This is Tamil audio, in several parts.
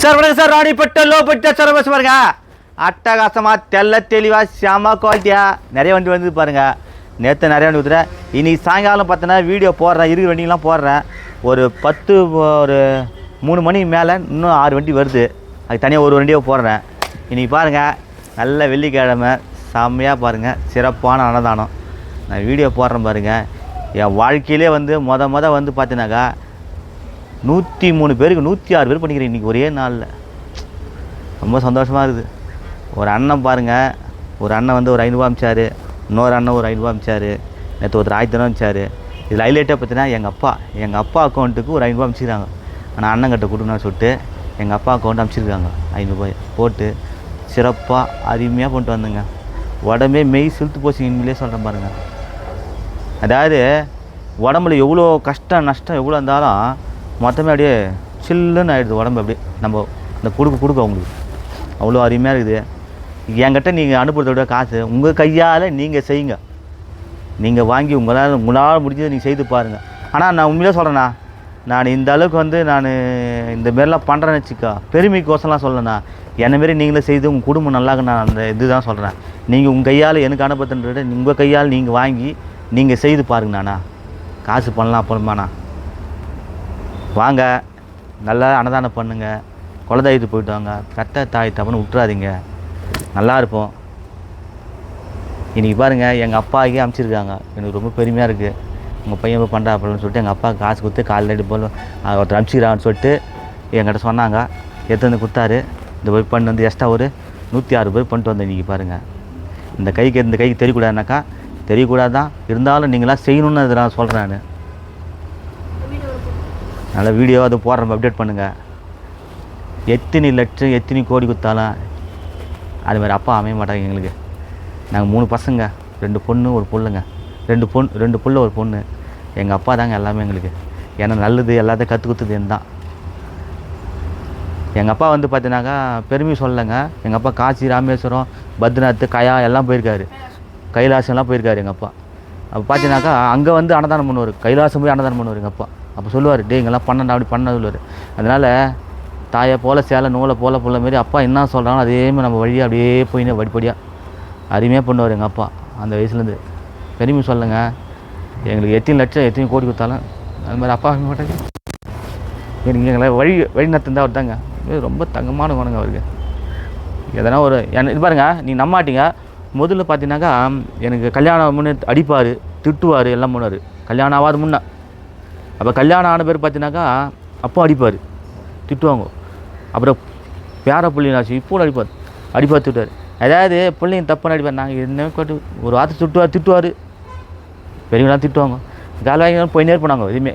சார் வணக்கம் சார் ராணிப்பட்ட லோபட்ட சார் பஸ் பாருங்க. அட்டகாசமாக தெல்ல தெளிவாக செம குவாலிட்டியாக நிறைய வண்டி வந்து பாருங்கள் நேற்று நிறைய வண்டி ஊற்றுறேன் இன்னைக்கு சாயங்காலம் பார்த்தோன்னா வீடியோ போடுறேன் இருக்கிற வண்டிங்கெலாம் போடுறேன். ஒரு பத்து ஒரு மூணு மணி மேலே இன்னும் ஆறு வண்டி வருது. அதுக்கு தனியாக ஒரு வண்டியை போடுறேன். இன்றைக்கி பாருங்கள் நல்ல வெள்ளிக்கிழமை. செம்மையாக பாருங்கள் சிறப்பான அன்னதானம். நான் வீடியோ போடுறேன் பாருங்கள் என் வாழ்க்கையிலே வந்து மொத மொதல் வந்து பார்த்தினாக்கா நூற்றி மூணு பேருக்கு நூற்றி ஆறு பேர் பண்ணிக்கிறேன் இன்றைக்கி ஒரே நாளில். ரொம்ப சந்தோஷமாக இருக்குது. ஒரு அண்ணன் பாருங்கள் ஒரு அண்ணன் வந்து ஒரு ஐநூறுவா அமிச்சார். இன்னொரு அண்ணன் ஒரு ஐநூறுவா அமிச்சார். நேற்று ஒருத்தர் ஆயிரத்தி ஐநூறு அமிச்சார். இதில் ஹைலைட்டாக பார்த்தீங்கன்னா எங்கள் அப்பா. எங்கள் அப்பா அக்கௌண்ட்டுக்கு ஒரு ஐநூறுபா அமிச்சிருக்காங்க. ஆனால் அண்ணன் கிட்ட கொடுக்கணும்னு சொல்லிட்டு எங்கள் அப்பா அக்கௌண்ட் அமிச்சிருக்காங்க. ஐநூறுபாய் போட்டு சிறப்பாக அருமையாக கொண்டு வந்தேங்க. உடம்பே மெய் செலுத்து போச்சு இனிமேலே சொல்கிறேன் பாருங்கள் அதாவது உடம்புல எவ்வளோ கஷ்டம் நஷ்டம் எவ்வளோ இருந்தாலும் மொத்தமே அப்படியே சில்லுன்னு ஆகிடுது உடம்பு அப்படியே. நம்ம இந்த கொடுக்க கொடுக்க அவங்களுக்கு. அவ்வளோ அருமையாக இருக்குது. என்கிட்ட நீங்கள் அனுப்புறத விட காசு. உங்கள் கையால் நீங்கள் செய்யுங்க. நீங்கள் வாங்கி உங்களால் உங்களால் முடிஞ்சதை நீங்கள் செய்து பாருங்கள் ஆனால் நான் உண்மையாக சொல்கிறேண்ணா நான் இந்த அளவுக்கு வந்து நான் இந்த மாரிலாம் பண்ணுறேன்னு வச்சுக்கோ பெருமைக்கோசம்லாம் சொல்லணா என்ன மாரி நீங்களே செய்து உங்கள் குடும்பம் நல்லா நான் அந்த இதுதான் சொல்கிறேன் நீங்கள் உங்கள் கையால் எனக்கு அனுப்புறதுன்றத உங்கள் கையால் நீங்கள் வாங்கி நீங்கள் செய்து பாருங்கண்ணா. காசு பண்ணலாம் அப்புறமாண்ணா வாங்க. நல்லா அன்னதானம் பண்ணுங்கள் குலதெய்வத்துக்கு போயிட்டு வாங்க. பெத்த தாய் தப்புன்னு விட்டுறாதீங்க. நல்லா இருப்போம். இன்றைக்கி பாருங்கள் எங்கள் அப்பாவுக்கே அனுப்பிச்சிருக்காங்க எனக்கு ரொம்ப பெருமையாக இருக்குது உங்கள் பையன் போய் பண்ணுறா அப்படின்னு சொல்லிட்டு எங்கள் அப்பா காசு கொடுத்து காலையில் ரெண்டு போல் ஒருத்தர் அனுப்பிச்சிக்கிறான்னு சொல்லிட்டு என்கிட்ட சொன்னாங்க. எடுத்து வந்து கொடுத்தாரு. இந்த போய் பண்ணி வந்து எக்ஸ்ட்ரா ஒரு நூற்றி ஆறு பேர் பண்ணிட்டு வந்தேன் இன்றைக்கி பாருங்கள் இந்த கைக்கு இந்த கைக்கு தெரியக்கூடாதுனாக்கா தெரியக்கூடாது தான் இருந்தாலும் நீங்களாம் செய்யணும்னு அதை நான் சொல்கிறேன் நான். அதனால் வீடியோ அது போடுறோம் அப்டேட் பண்ணுங்கள் எத்தனை லட்சம் எத்தனை கோடி கொடுத்தாலும் அது மாதிரி அப்பா அமைய மாட்டாங்க எங்களுக்கு. நாங்கள் மூணு பசங்க ரெண்டு பொண்ணு ஒரு பொண்ணுங்க ரெண்டு பொண் ரெண்டு பிள்ளை ஒரு பொண்ணு. எங்கள் அப்பா தாங்க எல்லாமே எங்களுக்கு. ஏன்னா நல்லது எல்லாத்தையும் கற்றுக் கொடுத்தது தான். எங்கள் அப்பா வந்து பார்த்தீங்கன்னாக்கா பெருமை சொல்லலைங்க. எங்கள் அப்பா காசி ராமேஸ்வரம் பத்ரிநாத் கயா எல்லாம் போயிருக்காரு. கைலாசம்லாம் போயிருக்காரு எங்கள் அப்பா. அப்போ பார்த்தீங்கன்னாக்கா அங்கே வந்து அன்னதானம் பண்ணுவார். கைலாசம் போய் அன்னதானம் பண்ணுவார் எங்கள் அப்பா. அப்போ சொல்லுவார் டே இங்கெல்லாம் பண்ணண்டா அப்படி பண்ண சொல்லுவார். அதனால் தாயை போல சேலை நூலை போல புள்ள மாரி அப்பா என்ன சொல்கிறாங்களோ அதே மாதிரி நம்ம வழியாக அப்படியே போயின்னு படிப்படியாக அருமையாக பண்ணுவார் எங்கள் அப்பா அந்த வயசுலேருந்து பெருமை சொல்லுங்க. எங்களுக்கு எத்தனை லட்சம் எத்தனை கோடி கொடுத்தாலும் அது மாதிரி அப்பா அமைய மாட்டாங்க எனக்கு எங்களை வழி வழி நடத்துந்தா அவர் தாங்க ரொம்ப தங்கமான குணங்க அவருக்கு. எதனா ஒரு என்ன இது பாருங்கள் நீ நம்மாட்டிங்க. முதல்ல பார்த்தீங்கன்னாக்கா எனக்கு கல்யாணம் முன்னே அடிப்பார் திட்டுவார் எல்லாம் பண்ணுவார். கல்யாணம் ஆகாத முன்னே. அப்போ கல்யாணம் ஆன பேர் பார்த்தீங்கன்னாக்கா அப்போ அடிப்பார். திட்டுவாங்க. அப்புறம் பேர பிள்ளைனாச்சு இப்போ அடிப்பார். அடிப்பார் திட்டுவார். அதாவது பிள்ளைங்க தப்பான அடிப்பார் நாங்கள் என்ன கேட்டு ஒரு வார்த்தை திட்டுவார் திட்டுவார். பெரியவங்களாம் திட்டுவாங்க. காலவாங்க போயினே இருப்பாங்க எதுவுமே.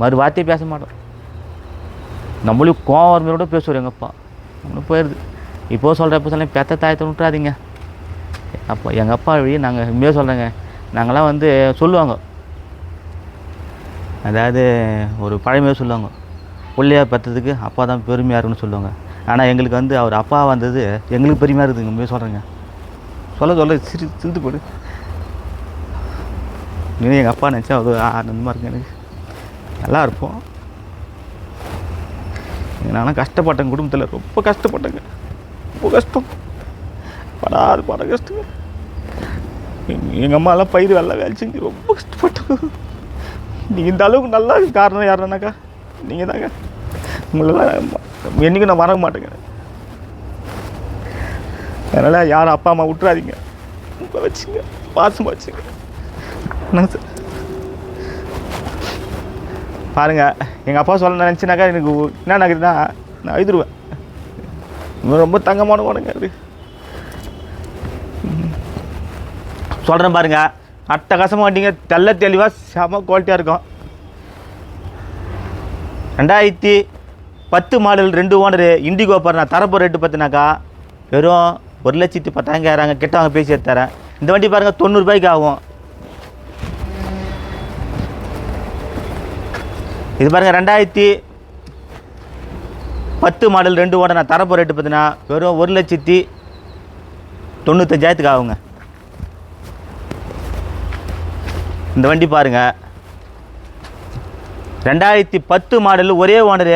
மறு வார்த்தையே பேச மாட்டோம். நம்மளும் கோவம் வர கூட பேசுவார் எங்கள் அப்பா. நம்மளும் போயிடுது இப்போ சொல்கிற இப்போ சொல்ல பெத்த தாயத்தை விட்டுறாதீங்க. அப்பா எங்கள் அப்பா வழி நாங்கள் உண்மையாக சொல்கிறேங்க நாங்களாம் வந்து சொல்லுவாங்க. அதாவது ஒரு பழமையாக சொல்லுவாங்க. பிள்ளையாக பெற்றதுக்கு அப்பா தான் பெருமையாக இருக்குன்னு சொல்லுவாங்க. ஆனால் எங்களுக்கு வந்து அவர் அப்பா வந்தது எங்களுக்கு பெருமையாக இருக்குதுங்க. உண்மையாக சொல்கிறேங்க சொல்ல சொல்ல சிரி சிரித்து போடு. இன்னும் எங்கள் அப்பா நினச்சா அது ஆனந்தமாக இருக்கு எனக்கு. நல்லா இருப்போம். நானும் கஷ்டப்பட்டேன் குடும்பத்தில். ரொம்ப கஷ்டப்பட்டேங்க. ரொம்ப கஷ்டம். படாது பட கஷ்டங்க. எங்கள் அம்மாலாம் பயிர் வெள்ளை வேலை செஞ்சு ரொம்ப கஷ்டப்பட்டோம் நீங்கள் இந்த அளவுக்கு நல்லா காரணம் யாருனாக்கா நீங்கள் தாங்க உங்களெல்லாம் என்றைக்கும் நான் மறக்க மாட்டேங்க. அதனால் யாரும் அப்பா அம்மா விட்டுறாதீங்க. ரொம்ப வச்சுங்க. பாசமாக வச்சுங்க. என்னங்க சார்? பாருங்க எங்கள் அப்பா சொல்ல நினச்சினாக்கா எனக்கு என்ன நடக்குதுன்னா நான் அழுதுருவேன். ரொம்ப தங்கமான உடனே அது சொல்கிறேன் பாருங்கள் அட்டகாசமாக வண்டிங்க. தெள்ள தெளிவாக செம குவாலிட்டியாக இருக்கும். ரெண்டாயிரத்தி பத்து மாடல் ரெண்டு ஓனரு இண்டிகோ பாரு நான் தரப்போ ரேட்டு பார்த்தினாக்கா வெறும் ஒரு லட்சத்தி பத்தாயிரங்க கேட்குறாங்க கிட்ட அவங்க பேசி தரேன் இந்த வண்டி பாருங்கள் தொண்ணூறுபாய்க்கு ஆகும். இது பாருங்கள் ரெண்டாயிரத்தி பத்து மாடல் ரெண்டு ஓட நான் தரப்போ ரேட்டு பார்த்தீங்கன்னா வெறும் ஒரு லட்சத்தி தொண்ணூத்தஞ்சாயிரத்துக்கு ஆகுங்க. இந்த வண்டி பாருங்கள் ரெண்டாயிரத்தி பத்து மாடல் ஒரே ஓனரு.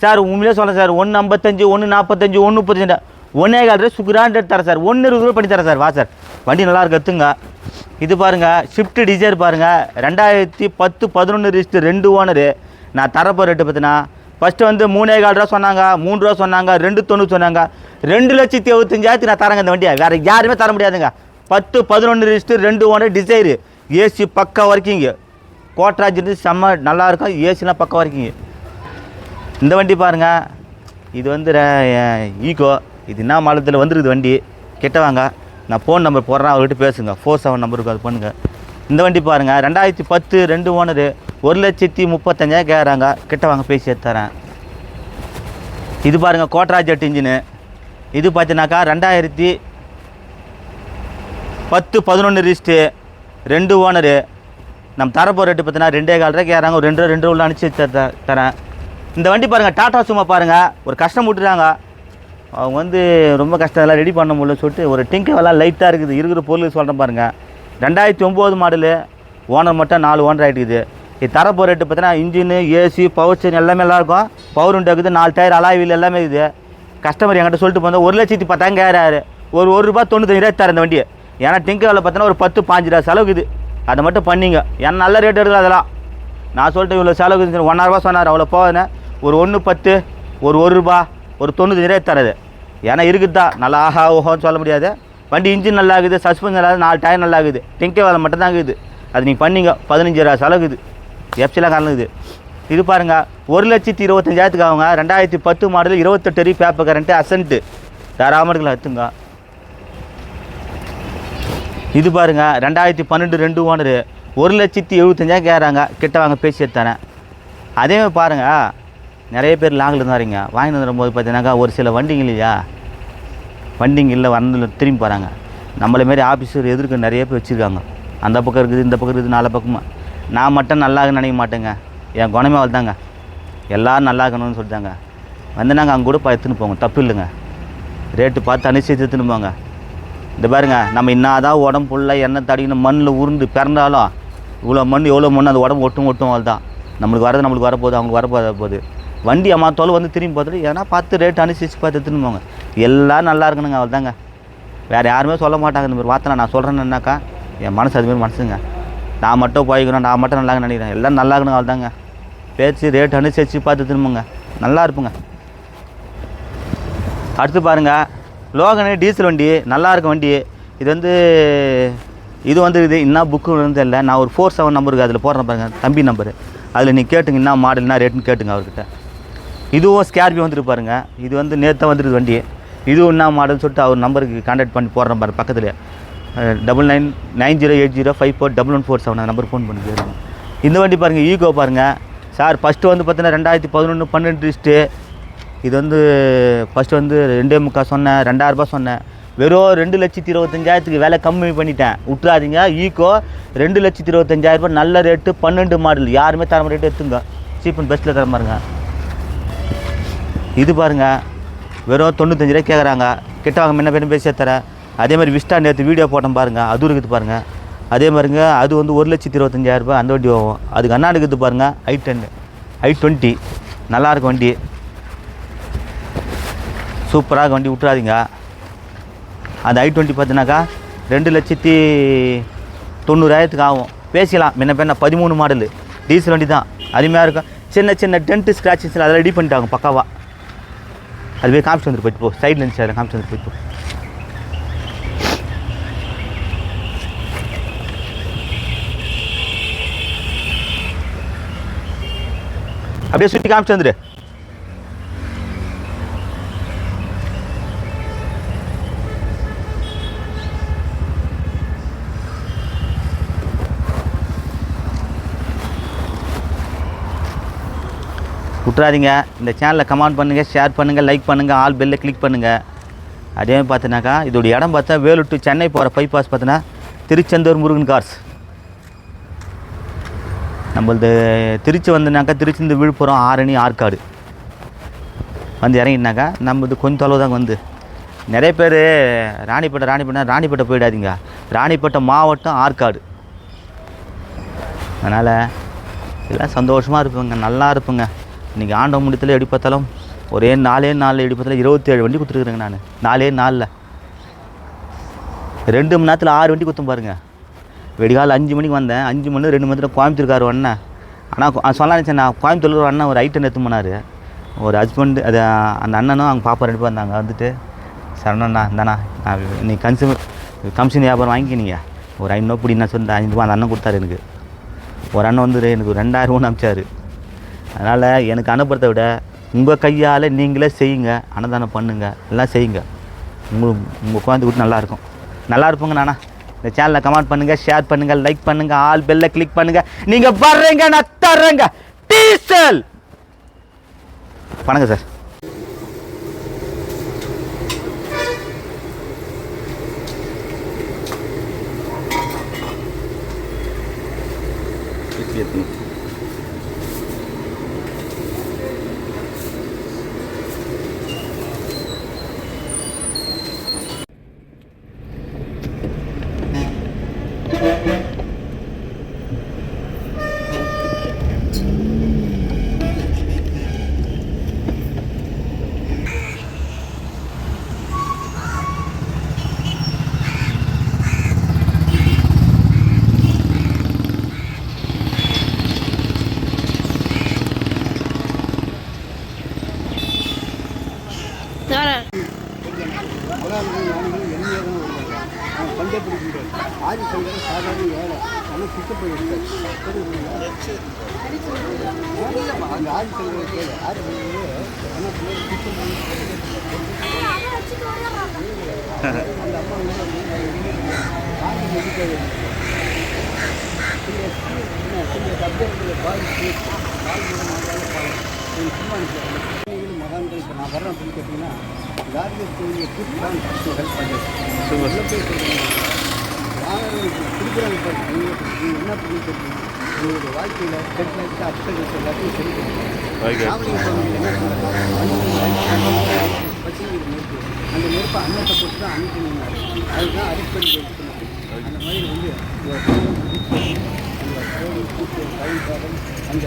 சார் உண்மையிலே சொல்கிறேன் சார் ஒன்று ஐம்பத்தஞ்சு ஒன்று நாற்பத்தஞ்சு ஒன்று முப்பத்தஞ்சு ஒன்றே கால் சுக்குரான் தரேன் சார். ஒன்று இருபது ரூபா பண்ணி தரேன் சார். வா சார். வண்டி நல்லா இருக்கு இது பாருங்கள் ஷிஃப்ட் டிசைர் பாருங்கள் ரெண்டாயிரத்தி பத்து பதினொன்று ரிஸ்ட்டு ரெண்டு ஓனரு. நான் தரப்போ ரேட்டு பார்த்தினா ஃபஸ்ட்டு வந்து மூணே கால் ரூபா சொன்னாங்க மூணு ரூபா சொன்னாங்க ரெண்டு தொண்ணூறு சொன்னாங்க. ரெண்டு லட்சத்தி எழுபத்தஞ்சாயிரத்தி நான் தரேங்க இந்த வண்டியை. வேறு யாருமே தர முடியாதுங்க. பத்து பதினொன்று ரிஸ்ட்டு ரெண்டு ஓனர் டிசைரு ஏசி பக்கம் வரைக்குங்க கோட்ராஜ் இருந்து செம்ம நல்லாயிருக்கும் ஏசிலாம் பக்கா ஒர்க்கிங்கு இந்த வண்டி பாருங்க. இது வந்து ஈகோ. இது என்ன மாநிலத்தில் வந்துருக்குது வண்டி? கிட்ட வாங்க. நான் ஃபோன் நம்பர் போடுறேன். அவர்கிட்ட பேசுங்க. ஃபோர் செவன் நம்பருக்கு அது பண்ணுங்கள் இந்த வண்டி பாருங்க. ரெண்டாயிரத்தி பத்து ரெண்டு ஓனரு. ஒரு லட்சத்தி முப்பத்தஞ்சாயிரம் கேட்குறாங்க கிட்ட வாங்க பேசி எடுத்து தரேன் இது பாருங்க கோட்ராஜெட் இன்ஜினு. இது பார்த்தீங்கன்னாக்கா ரெண்டாயிரத்தி பத்து பதினொன்று ரிஸ்ட்டு ரெண்டு ஓனரு. நம்ம தரப்போ ரேட்டு பார்த்தீங்கன்னா ரெண்டே கால் ரூபாய் கேட்குறாங்க ஒரு ரெண்டு ரெண்டு உள்ள அனுப்பிச்சி தரேன். இந்த வண்டி பாருங்கள் டாடா சும்மா பாருங்கள் ஒரு கஷ்டம் விட்டுறாங்க அவங்க வந்து ரொம்ப கஷ்டம் எல்லாம் ரெடி பண்ண முடியல சொல்லிட்டு ஒரு டிங்கெல்லாம் லைட்டாக இருக்குது. இருக்கிற பொருள் சொல்கிறேன் பாருங்கள் ரெண்டாயிரத்தி ஒம்பது மாடலு ஓனர் மட்டும் நாலு ஓனர் ஆகிட்டுக்குது இது தரப்போ ரேட்டு பார்த்தீங்கன்னா இன்ஜினு ஏசி பவர் ஸ்டேரிங் எல்லாமே நல்லாயிருக்கும். பவர் உண்டு இருக்குது நாலு டயர் அலாய் வீல் எல்லாமே இருக்குது. கஸ்டமர் என்கிட்ட சொல்லிட்டு போனால் ஒரு லட்சத்தி பத்தாயிரம் கேட்குறாரு. ஒரு ஒரு ரூபா தொண்ணூத்தஞ்சு ரூபாய் தரேன் இந்த வண்டியை. ஏன்னா டிங்கர் வேலை பார்த்தோன்னா ஒரு பத்து பாஞ்சு ரூபா செலவுக்குது. அதை மட்டும் பண்ணிங்க. ஏன்னா நல்ல ரேட் எடுக்கலாம் அதெல்லாம். நான் சொல்லிட்டு இவ்வளோ செலவு ஒன்றாயிரரூபா சொன்னார். அவ்வளோ போவேனே ஒரு ஒன்று பத்து ஒரு ஒரு ரூபா ஒரு தொண்ணூத்தஞ்சு ரூபாய் தரது. ஏன்னா இருக்குதா? நல்லா ஆஹா ஓஹோன்னு சொல்ல முடியாது. வண்டி இன்ஜின் நல்லா இருக்குது சஸ்பென்ஷன் நல்லா நாலு டயர் நல்லா இருக்குது டிங்கே வேலை மட்டும் தான் இருக்குது. அது நீங்கள் பண்ணிங்க பதினஞ்சு ரூபா செலவுக்குது. எஃப்சிலாம் கலந்துக்குது இது. பாருங்கள் ஒரு லட்சத்தி இருபத்தஞ்சாயிரத்துக்கு அவங்க ரெண்டாயிரத்தி பத்து மாடல் இருபத்தெட்டு பேப்பர் கரண்ட்டு அசன்ட்டு தாராளமாக இருக்கலாம் எடுத்துங்க. இது பாருங்க ரெண்டாயிரத்தி பன்னெண்டு ரெண்டு ஓனரு ஒரு லட்சத்தி எழுபத்தஞ்சாயிரம் கேட்குறாங்க கிட்ட வாங்க பேசி எடுத்தானேன் அதே மாதிரி பாருங்கள் நிறைய பேர் லாங்கில் இருந்தாருங்க. வாங்கிட்டு வரும்போது பார்த்தீங்கன்னாக்கா ஒரு சில வண்டிங்க இல்லையா? வண்டிங்க இல்லை வந்து திரும்பி போகிறாங்க நம்மளை மாரி ஆஃபீஸர் எதிர்க்க நிறைய பேர் வச்சுருக்காங்க. அந்த பக்கம் இருக்குது இந்த பக்கம் இருக்குது நாலு பக்கமாக நான் மட்டும் நல்லா நினைக்க மாட்டேங்க. என் குணமே வளர்த்தாங்க எல்லோரும் நல்லா இருக்கணும்னு சொல்லிட்டாங்க. வந்து நாங்கள் அங்கே கூட பா எடுத்துன்னு போங்க தப்பு இல்லைங்க. ரேட்டு பார்த்து அனுசரித்து எடுத்துன்னு போங்க. இந்த பாருங்க நம்ம இன்னாதான் உடம்பு ஃபுல்லாக எண்ணெய் தடிக்கணும் மண்ணில் உருண்டு பிறந்தாலும் இவ்வளோ மண் எவ்வளோ மண் அந்த உடம்பு ஒட்டும் ஒட்டும் தான் நம்மளுக்கு வரது நம்மளுக்கு வரப்போகுது அவங்களுக்கு வரப்போத போகுது வண்டி அம்மா தோல் வந்து திரும்பி பார்த்துட்டு ஏன்னா பார்த்து ரேட் அனுசரித்து பார்த்து எடுத்துன்னு போங்க. எல்லாம் நல்லா இருக்கணுங்க அவள் தாங்க வேறு யாருமே சொல்ல மாட்டாங்க இந்த மாதிரி வார்த்தை நான் சொல்கிறேன்னாக்கா என் மனசு அதுமாரி மனசுங்க. நான் மட்டும் போய்க்கணும் நான் மட்டும் நல்லா நினைக்கிறேன். எல்லாம் நல்லா இருக்கணும் அவள் தாங்க பேச்சு ரேட் அனுசரித்து பார்த்து திரும்புங்க நல்லா இருப்புங்க. அடுத்து பாருங்க லோகனு டீசல் வண்டி நல்லா இருக்கும் வண்டி. இது வந்து இது வந்து இது என்ன புக்கு வந்து இல்லை நான் ஒரு ஃபோர் செவன் நம்பருக்கு அதில் போடுறேன் பாருங்கள் தம்பி நம்பரு அதில் நீ கேட்டுங்க என்ன மாடல் என்ன ரேட்டுன்னு கேட்டுங்க அவர்கிட்ட. இதுவும் ஸ்கார்பியோ வந்துட்டு பாருங்க. இது வந்து நேற்று வந்துருக்கு வண்டி. இதுவும் என்ன மாடல்னு சொல்லிட்டு அவர் நம்பருக்கு கான்டாக்ட் பண்ணி போடுறேன் பாருங்க பக்கத்தில் double nine nine zero eight zero five four double one four seven அந்த நம்பர் ஃபோன் பண்ணி இந்த வண்டி பாருங்கள் ஈகோ பாருங்கள் சார் ஃபஸ்ட்டு வந்து பார்த்தீங்கன்னா ரெண்டாயிரத்தி பதினொன்று பன்னெண்டு லிஸ்ட்டு இது வந்து ஃபஸ்ட்டு வந்து ரெண்டே முக்கால் சொன்னேன் ரெண்டாயிரரூபா சொன்னேன். வெறும் ரெண்டு லட்சத்தி இருபத்தஞ்சாயிரத்துக்கு விலை கம்மி பண்ணிட்டேன். விட்றாதீங்க ஈக்கோ ரெண்டு லட்சத்தி இருபத்தஞ்சாயிரரூபா நல்ல ரேட்டு பன்னெண்டு மாடல். யாருமே தர ரேட்டு எடுத்துங்க. சீப் அண்ட் பெஸ்ட்டில் தர பாருங்க. இது பாருங்க. வெறும் தொண்ணூத்தஞ்சு ரூபாய் கேட்குறாங்க கிட்ட வாங்க முன்ன பேரும் பேசி தரேன். அதே மாதிரி விஸ்டா நேற்று வீடியோ போட்டோம் பாருங்கள் அதுவும் இருக்குது பாருங்கள் அதே மாதிரிங்க அது வந்து ஒரு லட்சத்தி இருபத்தஞ்சாயிரரூபா அந்த வண்டி ஆகும் அதுக்கு அண்ணா இருக்குது பாருங்க. ஐ டென் ஐ டுவெண்ட்டி நல்லாயிருக்கும் வண்டி. சூப்பராக வண்டி விட்றாதீங்க அந்த ஐ டுவெண்ட்டி பார்த்தினாக்கா ரெண்டு லட்சத்தி தொண்ணூறாயிரத்துக்கு ஆகும். பேசிக்கலாம் முன்ன பின்ன பதிமூணு மாடலு டீசல் வண்டி தான். அருமையாக இருக்கும். சின்ன சின்ன டென்ட்டு ஸ்க்ராச்சஸ் அதெல்லாம் ரெடி பண்ணிட்டாங்க பக்காவாக அதுவே காமிச்சு வந்துட்டு போயிட்டு போ. சைடில் இருந்துச்சு அதில் காமிச்சு வந்துட்டு போயிட்டு போ. அப்படியே சுற்றி காமிச்சு வந்துடு விட்றாதீங்க இந்த சேனலில் கமெண்ட் பண்ணுங்கள் ஷேர் பண்ணுங்கள் லைக் பண்ணுங்கள் ஆல் பெல்லில் கிளிக் பண்ணுங்கள் அதே மாதிரி பார்த்தீங்கன்னாக்கா இதோட இடம் பார்த்தா வேலூர் டு சென்னை போகிற பைபாஸ் பார்த்தோன்னா திருச்செந்தூர் முருகன் கார்ஸ் நம்மளது திருச்சி வந்தனாக்கா திருச்செந்தூர் விழுப்புரம் ஆரணி ஆற்காடு. வந்து இறங்கினாக்கா நம்மது கொஞ்சம் தொலைவு தாங்க வந்து. நிறைய பேர் ராணிப்பேட்டை ராணிப்பேட்டை ராணிப்பேட்டை போயிடாதீங்க. ராணிப்பேட்டை மாவட்டம் ஆற்காடு. அதனால் எல்லாம் சந்தோஷமாக இருப்பேங்க நல்லா இருப்பேங்க. இன்றைக்கி ஆண்ட முடியத்தில் எப்படி பார்த்தாலும் ஒரே நாலே நாளில் எப்படி பார்த்தாலும் இருபத்தேழு வண்டி கொடுத்துருக்குறேங்க நான். நாலே நாளில். ரெண்டு மணி நேரத்தில் ஆறு வண்டி கொடுத்தோம் பாருங்கள் வெடிகால அஞ்சு மணிக்கு வந்தேன். அஞ்சு மணி ரெண்டு மணி நேரம் கோயம்புத்தூர்கார் அண்ணன். ஆனால் சொல்ல நினச்சேன் நான் கோயம்புத்தூர் ஒரு அண்ணன் ஒரு ஐட்டம் எடுத்து போனார். ஒரு ஹஸ்பண்டு அது அந்த அண்ணனும் அவங்க பாப்பா ரெண்டு பேர் வந்தாங்க. வந்துட்டு சரணண்ணா இந்தாண்ணா நான் நீ கன்சூமர் கமிஷன் வியாபாரம் வாங்கிக்கினீங்க. ஒரு ஐநூறு பிடினா நான் சொன்னேன் ஐநூறுபா அந்த அண்ணன் கொடுத்தாரு எனக்கு. ஒரு அண்ணன் வந்து எனக்கு ரெண்டாயிரம் ஒன்று அமிச்சாரு. அதனால் எனக்கு அனுப்புறதை விட உங்கள் கையால் நீங்களே செய்யுங்க அன்னதானம் பண்ணுங்கள் எல்லாம் செய்யுங்க. உங்களுக்கு உங்கள் குழந்தை விட்டு நல்லாயிருக்கும் நல்லா இருப்போங்க நானா. இந்த சேனலை கமெண்ட் பண்ணுங்கள் ஷேர் பண்ணுங்கள் லைக் பண்ணுங்கள் ஆல் பெல்லை கிளிக் பண்ணுங்கள் நீங்கள் வர்றீங்க நான் தர்றேங்க. டீசல்! வணக்கம் சார் ஆதி சங்கர சாதாரண ஏழை. ஆனால் சுத்தப்படி இருக்காது அந்த ஆதி சங்கர கேளு ஆதி சங்கர ஆனால் அந்த அம்மா வந்து காந்தி மெடிக்கல் மகான்கள் இப்போ நான் வர்றேன் அப்படின்னு கேட்டிங்கன்னா கார்கியர் கோயிலை கூப்பிட்டு ஹெல்ப் பண்ணுறேன் உள்ள போய் சொல்கிறேன் மாணவர்களுக்கு கொடுக்குறாங்க பாரு நீங்கள் என்ன பண்ணி தெரியும் உங்களுடைய வாழ்க்கையில் டெக்னாலஜி அப்சர்வேஷன் எல்லாத்தையும் சரி நெருப்பு அந்த நெருப்பை அன்னத்தை போட்டு தான் அனுப்பினார் அதுதான் அடிப்படை அந்த மாதிரி வந்து அந்த